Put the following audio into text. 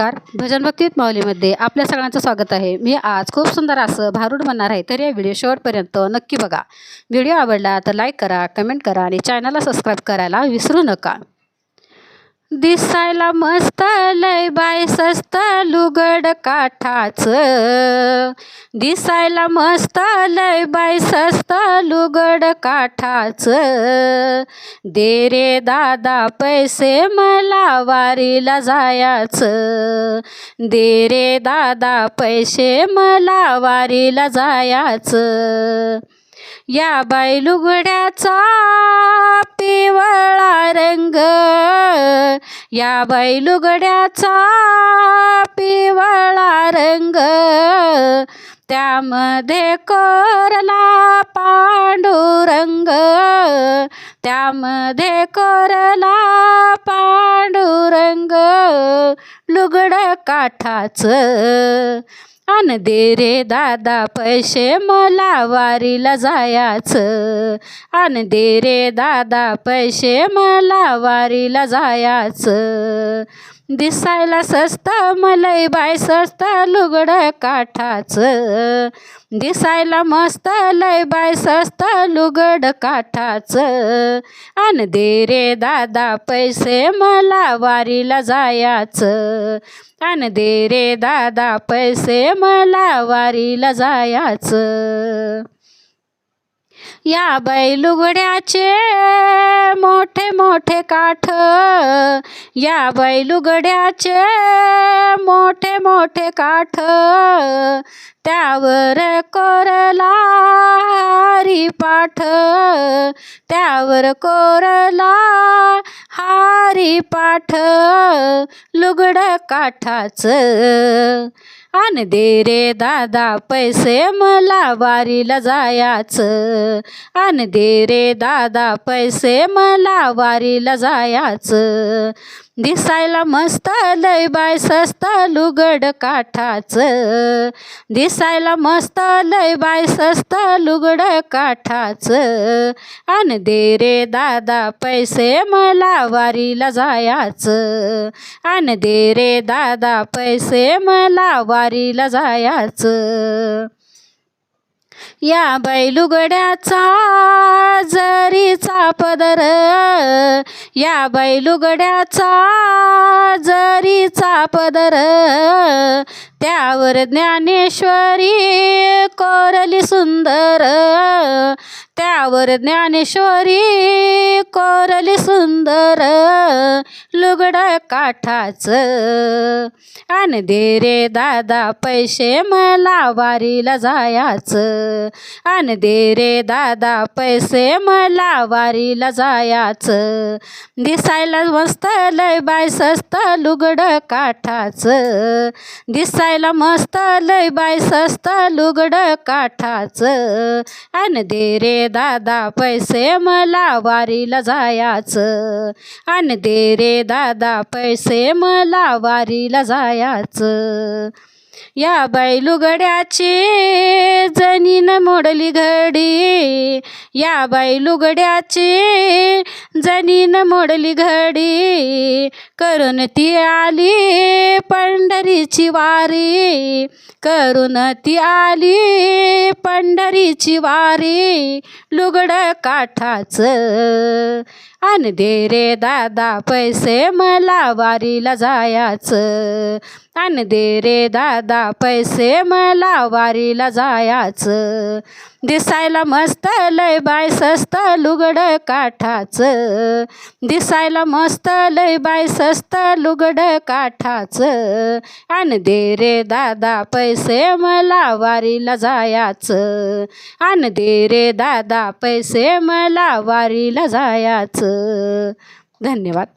नमस्कार. भजनभक्तीत माऊलीमध्ये आपल्या सगळ्यांचं स्वागत आहे. मी आज खूप सुंदर असं भारूड बनणार आहे तर या व्हिडिओ शेवटपर्यंत नक्की बघा. व्हिडिओ आवडला तर लाईक करा कमेंट करा आणि चॅनलला सबस्क्राईब करायला विसरू नका. दिसायला मस्त लय बाय सस्त लुगड काठाचं. दिसायला मस्त लय बाय सस्त लुगड काठाचं. दे रे दादा पैसे मला वारीला जायाचं. दे रे दादा पैसे मला वारीला जायाचं. या बाई लुगड्याचा पिवळा रंग या बैलुगड्याचा पिवळा रंग. त्यामध्ये कोरला पांडुरंग. त्यामध्ये कोरला पांडुरंग. लुगडं काठाचं. आण दे रे दादा पैसे मला वारीला जायाचं. आण दे रे दादा पैसे मला वारीला जायाचं. दिसायला सस्त मलई बाय सस्त लुगड काठाचं. दिसायला मस्त लय बाय सस्त लुगड काठाचं. आण दे रे दादा पैसे मला वारीला जायाचं. आण दे रे दादा पैसे मला वारीला जायाचं. या बैलुगड्याचे मोठे काठ या बैलुगड्याचे मोठे मोठे काठ त्यावर कोरला पाठ त्यावर कोरला हा हारी पाठ लुगड काठाचं. आण दे रे दादा पैसे मला वारीला जायाचं. आण दे रे दादा पैसे मला वारीला जायाचं. दिसायला मस्त लय बाय सस्त लुगड काठाचं. दिसायला मस्त लय बाय सस्त लुगड काठाचं. आन दे रे दादा पैसे मला वारीला जायाचं. आन दे रे दादा पैसे मला वारीला जायाचं. या बैलुगड्याचा जरीचा पदर या बैलुगड्याचा जरीचा पदर त्यावर ज्ञानेश्वरी कोरली सुंदर त्यावर ज्ञानेश्वरी कोरली सुंदर लुगड काठाचं. आणि दे रे दादा पैसे मला वारीला जायाचं. आणि दे रे दादा पैसे मला वारीला जायाचं. दिसायला मस्त लय बाय सस्त लुगड काठाचं. दिसायला मस्त लय बाय सस्त लुगड काठाचं. आणि दे रे दादा पैसे मला वारीला जायाचं. आणि दे रे दादा पैसे मला वारीला जायाचं. या बैलुगड्याची जनीन मोडली घडी. या बाई लुगड्याची जनीन मोडली घडी. करून ती आली पंढरीची वारी करून ती आली. पंढरीची वारी लुगड काठाचं. आण दे रे दादा पैसे मला वारीला जायाचं. आण दे रे दादा पैसे मला वारीला जायाचं. दिसायला मस्त लय बाय सस्त लुगड काठाचं. दिसायला मस्त लय बाय सस्त लुगड काठाचं. आण दे रे दादा पैसे मला वारीला जायाचं. आण दे रे दादा पैसे मला वारीला जायाचं. धन्यवाद.